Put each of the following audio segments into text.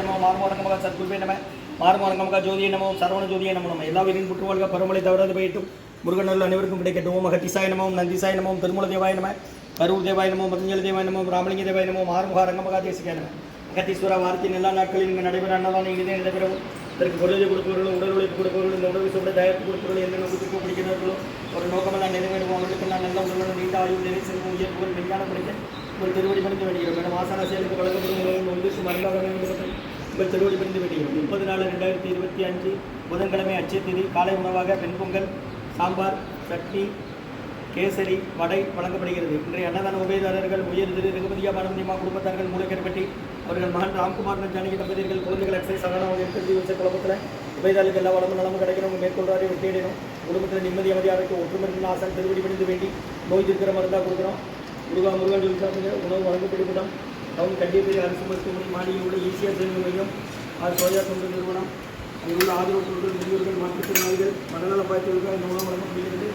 நமோ மாறுமாறங்கமாக சத்குருவே நம மாறுமாறங்கமாக ஜோதியை நமோ சரவண ஜோதியை நமோ நம்ம எல்லா வீரின் புற்றுவாழ்க பருமலை தவறாது போயிட்டும் முருகனல் அனைவருக்கும் கிடைக்கட்டும். ஓம் மகத்திசாய நமோம் நந்திசாய நமோம் திருமூல தேவாய நம கரூர் தேவாய நமோ மதஞ்சல தேவாய நமோ ராமலிங்க தேவாய நமோ மாறுமுக ரங்கமகா தேசிகாய நம. அகத்தீஸ்வர வாரத்தின் எல்லா நாட்களில் இங்கே நடைபெற அன்னதானம் இங்கே நடைபெறவும். இதற்கு பொருளை கொடுப்பவர்களும் உடல் உழைப்பு கொடுப்பவர்களும் இந்த உணவு சொல்ல தயாரிப்பு கொடுப்பவர்கள் எந்த நோக்கத்திற்கு பிடிக்கிறார்களோ ஒரு நோக்கமெல்லாம் நிறைவேறும். அவர்களுக்கு நான் நல்ல உடலுடன் நீண்ட ஆய்வு நிலை செல்வம் உயர்வுகள் விஞ்ஞானம் படிக்க ஒரு திருவடி பணிந்து வேண்டுகிறோம். மேடம் ஆசான செயலுக்கு வழங்கப்படும் உணவு ஒன்றுக்கு மருந்தாக உங்கள் திருவடி பிரிந்து வேண்டுகிறோம் முப்பது நாலு ரெண்டாயிரத்தி இருபத்தி அஞ்சு புதன்கிழமை அச்சய தேதி காலை உணவாக வெண்பொங்கல் சாம்பார் சட்னி கேசரி வடை வழங்கப்படுகிறது. இன்றைய அன்னதான உபயதாரர்கள் உயர் திரு ரகுமதியா பானந்தியம்மா குடும்பத்தார்கள் மூலக்கரப்பட்டி அவர்கள் மகன் ராம்குமார் ஜானகி தம்பதியர்கள் குழந்தைகள் அக்ஷய் சரணா எடுத்து வச்ச குழப்பத்தில் உபயதாரர்களுக்கு எல்லா வளமும் நலமும் கிடைக்கிறவங்க மேற்கொள்றாரு வெற்றியடையணும் குடும்பத்தில் நிம்மதி அமைதியாக ஒற்றுமை ஆசன் திருவடி பணிந்து வேண்டி நோய் இருக்கிற மருந்தாக கொடுக்குறோம். முருகா முருகன் சொல்லி உணவு வழங்கப்படுமிடம் அவங்க கண்டிப்பாக அரசு மருத்துவமனை மாடியில் உள்ள ஈஸியாக சேர்ந்து மையம் அது சோயா தொண்டு நிறுவனம். அங்கே உள்ள ஆதரவு தொண்டு முதியோர்கள் மாற்றுத்திறனாளிகள் மனநல பாய்ச்சலுக்கு இந்த உணவு வழங்கப்படுகிறது.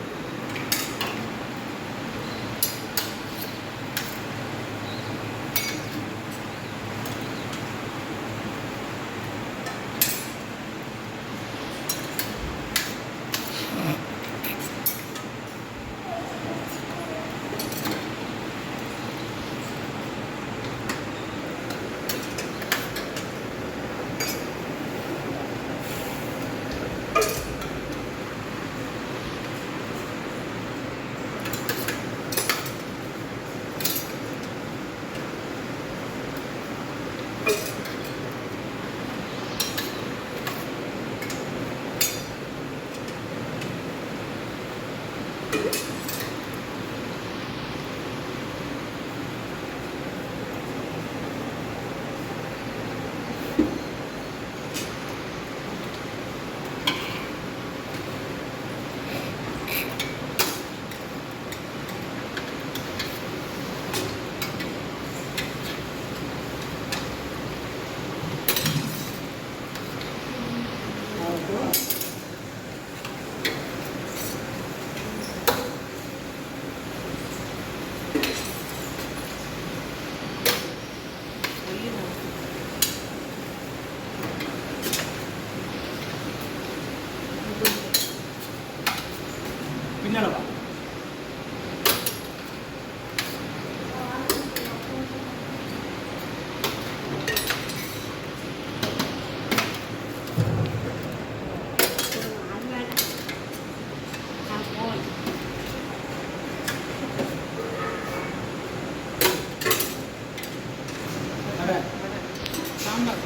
சாம்பார்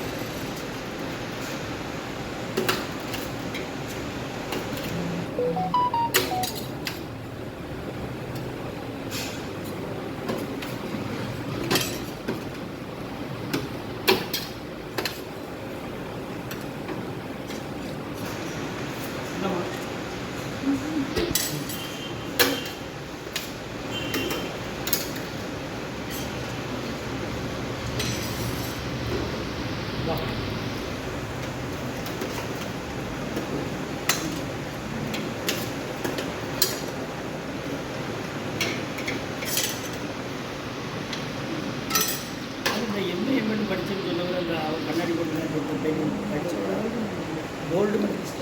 இந்தம்மா. வா. படிச்சுன்னு சொன்னவர் அந்த அவர் கண்ணாடி போட்டு படிச்சு கோல்டு மெடலிஸ்ட்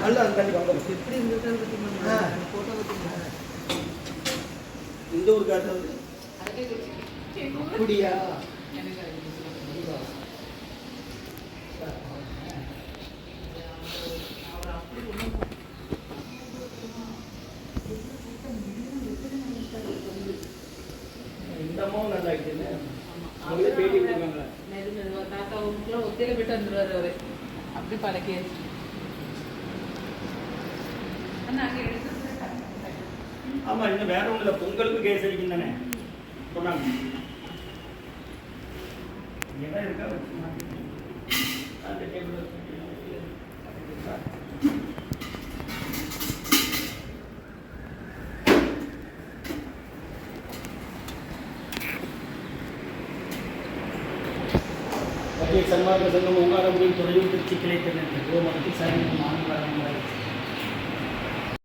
அல்ல அது கண்டிப்பாக எப்படி? இந்த வந்து அப்படியா அப்படி பழக்கியாச்சு ஆமா இன்னும் வேற ஒண்ணும் இல்ல பொங்கலுக்கு கேசரிக்கும் தானே சொன்னாங்க. இடம் இருக்கா வச்சு அந்த டேபிள் சன்மார்க்க சங்கம் ஓங்காரபுரி துறையூர் திருச்சி கிளை திருநெல்வேலி ஓ மகத்தி சாமி